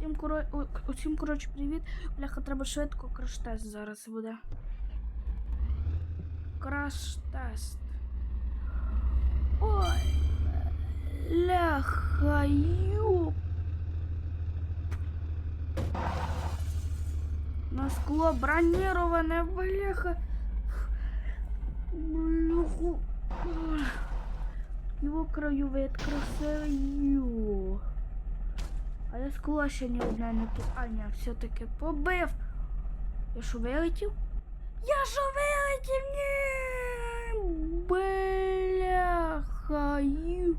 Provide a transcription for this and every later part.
Всім, коро... Ой, к- усім коротше, привіт. Бляха, треба швидко краш-тест зараз буде. Краш-тест. Ой. Ляха, юп. На скло бронироване, бляха. Бляху. Ой. Його краєвид Красивий. А я скло ще ні одне не тут. А, ні, все-таки побив. Я що вилетів? Я що вилетів? Ні! Бляха. ю.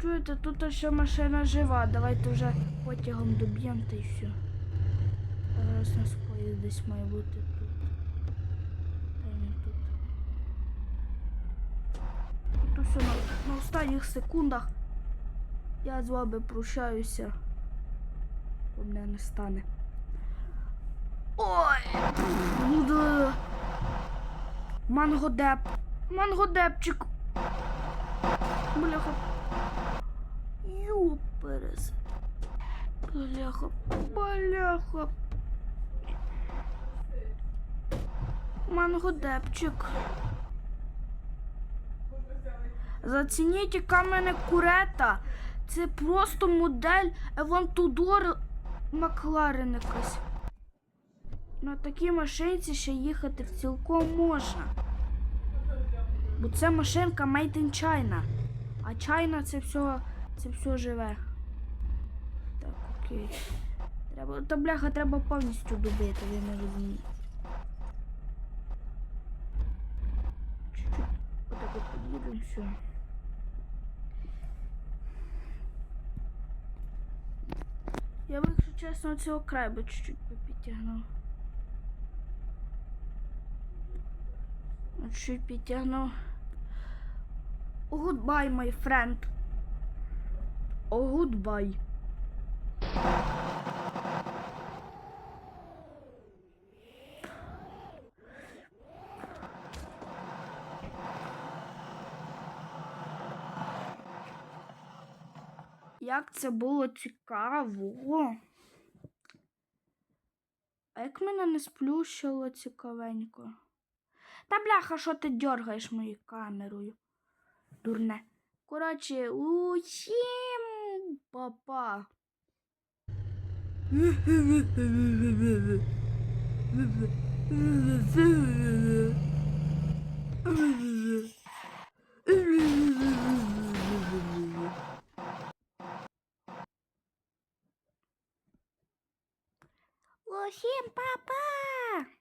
Чуєте, тут ще машина жива. Давайте вже потягом доб'ємо та й все. Зараз нас поїзд десь має бути тут. Та не тут. Тут все на, на останніх секундах. Я з вами прощаюся. Бо мене не стане. Ой! Мангодеп. Мангодепчик. Бляха. Бляха, бляха. Мангодепчик. Зацініть, яка курета. Це просто модель Евантудор Макларен якась. На такій машинці ще їхати цілком можна. Бо це машинка Made in China. А China це все, це все живе. Окей. Треба, та бляха треба повністю добити, ви не розумієте. Чуть-чуть отак от під'їдемо, все. Я би, якщо чесно, цього краю би чуть-чуть підтягнув. Чуть підтягнув. Goodbye, my friend. Goodbye. Як це було цікаво. А як мене не сплющило цікавенько. Та бляха, що ти дергаєш моєю камерою? Дурне. Коротше, усім папа. 我先爸爸。